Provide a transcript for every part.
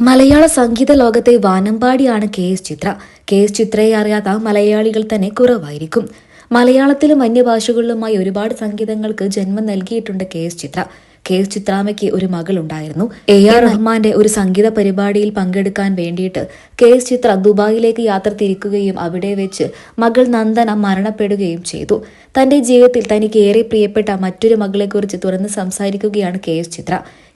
മലയാള സംഗീത ലോകത്തെ വാനമ്പാടിയാണ് K S Chitra. K S ചിത്രയെ അറിയാത്ത മലയാളികൾ തന്നെ കുറവായിരിക്കും. മലയാളത്തിലും അന്യഭാഷകളിലുമായി ഒരുപാട് സംഗീതങ്ങൾക്ക് ജന്മം നൽകിയിട്ടുണ്ട് K S Chitra. K S ചിത്രാമയ്ക്ക് ഒരു മകളുണ്ടായിരുന്നു. എ ആർ റഹ്മാന്റെ ഒരു സംഗീത പരിപാടിയിൽ പങ്കെടുക്കാൻ വേണ്ടിയിട്ട് കെ എസ് ചിത്ര ദുബായിലേക്ക് യാത്ര തിരിക്കുകയും അവിടെ വെച്ച് മകൾ നന്ദന മരണപ്പെടുകയും ചെയ്തു. തന്റെ ജീവിതത്തിൽ തനിക്ക് ഏറെ പ്രിയപ്പെട്ട മറ്റൊരു മകളെക്കുറിച്ച് തുറന്ന് സംസാരിക്കുകയാണ് K S Chitra.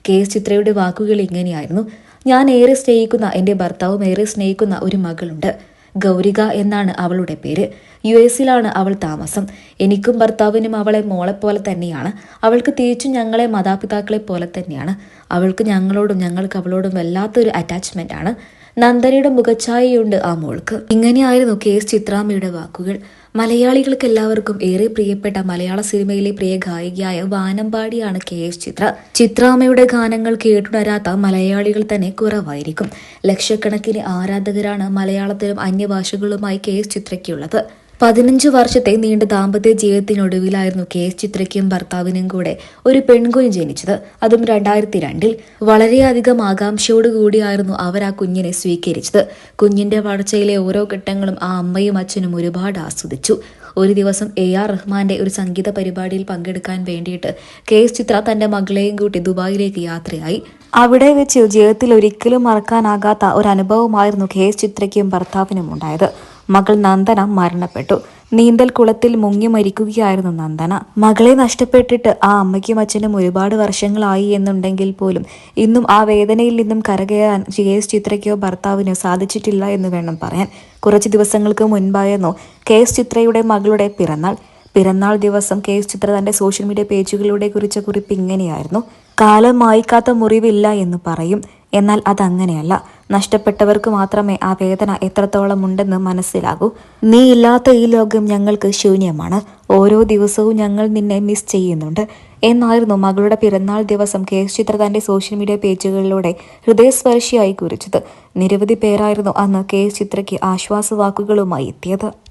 K S ചിത്രയുടെ വാക്കുകൾ ഇങ്ങനെയായിരുന്നു. ഞാൻ ഏറെ സ്നേഹിക്കുന്ന എന്റെ ഭർത്താവും ഏറെ സ്നേഹിക്കുന്ന ഒരു മകളുണ്ട്. ഗൗരിക എന്നാണ് അവളുടെ പേര്. യു എസിലാണ് അവൾ താമസം. എനിക്കും ഭർത്താവിനും അവളെ മോളെ പോലെ തന്നെയാണ്. അവൾക്ക് തിരിച്ചും ഞങ്ങളെ മാതാപിതാക്കളെ പോലെ തന്നെയാണ്. അവൾക്ക് ഞങ്ങളോടും ഞങ്ങൾക്ക് അവളോടും വല്ലാത്തൊരു അറ്റാച്ച്മെന്റ് ആണ്. നന്ദനയുടെ മുഖഛായയുണ്ട് ആ മോൾക്ക്. ഇങ്ങനെയായിരുന്നു കെ എസ് ചിത്രാമ്മയുടെ വാക്കുകൾ. മലയാളികൾക്ക് എല്ലാവർക്കും ഏറെ പ്രിയപ്പെട്ട മലയാള സിനിമയിലെ പ്രിയ ഗായികയായ വാനമ്പാടിയാണ് കെ എസ് ചിത്ര. ചിത്രാമ്മയുടെ ഗാനങ്ങൾ കേട്ടുണരാത്ത മലയാളികൾ തന്നെ കുറവായിരിക്കും. ലക്ഷക്കണക്കിന് ആരാധകരാണ് മലയാളത്തിലും അന്യഭാഷകളുമായി കെ എസ് ചിത്രയ്ക്കുള്ളത്. പതിനഞ്ച് വർഷത്തെ നീണ്ട ദാമ്പത്യ ജീവിതത്തിനൊടുവിലായിരുന്നു കെ എസ് ചിത്രയ്ക്കും ഭർത്താവിനും കൂടെ ഒരു പെൺകുഞ്ഞ് ജനിച്ചത്. അതും രണ്ടായിരത്തി രണ്ടിൽ വളരെയധികം ആകാംക്ഷയോടുകൂടിയായിരുന്നു അവർ ആ കുഞ്ഞിനെ സ്വീകരിച്ചത്. കുഞ്ഞിന്റെ വളർച്ചയിലെ ഓരോ ഘട്ടങ്ങളും ആ അമ്മയും അച്ഛനും ഒരുപാട് ആസ്വദിച്ചു. ഒരു ദിവസം എ ആർ റഹ്മാന്റെ ഒരു സംഗീത പരിപാടിയിൽ പങ്കെടുക്കാൻ വേണ്ടിയിട്ട് കെ എസ് ചിത്ര തന്റെ മകളെയും കൂട്ടി ദുബായിലേക്ക് യാത്രയായി. അവിടെ വെച്ച് ജീവിതത്തിൽ ഒരിക്കലും മറക്കാനാകാത്ത ഒരു അനുഭവമായിരുന്നു കെ എസ് ചിത്രയ്ക്കും ഭർത്താവിനും ഉണ്ടായത്. മകൾ നന്ദന മരണപ്പെട്ടു. നീന്തൽ കുളത്തിൽ മുങ്ങി മരിക്കുകയായിരുന്നു നന്ദന. മകളെ നഷ്ടപ്പെട്ടിട്ട് ആ അമ്മയ്ക്കും അച്ഛനും ഒരുപാട് വർഷങ്ങളായി എന്നുണ്ടെങ്കിൽ പോലും ഇന്നും ആ വേദനയിൽ നിന്നും കരകയറാൻ ജി എസ് ചിത്രയ്ക്കോ ഭർത്താവിനോ സാധിച്ചിട്ടില്ല എന്ന് വേണം പറയാൻ. കുറച്ച് ദിവസങ്ങൾക്ക് മുൻപായിരുന്നു കെ എസ് ചിത്രയുടെ മകളുടെ പിറന്നാൾ. പിറന്നാൾ ദിവസം കെ എസ് ചിത്ര തന്റെ സോഷ്യൽ മീഡിയ പേജുകളിലൂടെ കുറിച്ച കുറിപ്പ് ഇങ്ങനെയായിരുന്നു. കാലം മായ്ക്കാത്ത മുറിവില്ല എന്ന് പറയും. എന്നാൽ അതങ്ങനെയല്ല നഷ്ടപ്പെട്ടവർക്ക് മാത്രമേ ആ വേദന എത്രത്തോളം ഉണ്ടെന്ന് മനസ്സിലാകൂ. നീ ഇല്ലാത്ത ഈ ലോകം ഞങ്ങൾക്ക് ശൂന്യമാണ്. ഓരോ ദിവസവും ഞങ്ങൾ നിന്നെ മിസ് ചെയ്യുന്നുണ്ട്. എന്നായിരുന്നു മകളുടെ പിറന്നാൾ ദിവസം കെ എസ് ചിത്ര തന്റെ സോഷ്യൽ മീഡിയ പേജുകളിലൂടെ ഹൃദയസ്പർശിയായി കുറിച്ചത്. നിരവധി പേരായിരുന്നു അന്ന് കെ എസ് ചിത്രയ്ക്ക് ആശ്വാസവാക്കുകളുമായി എത്തിയത്.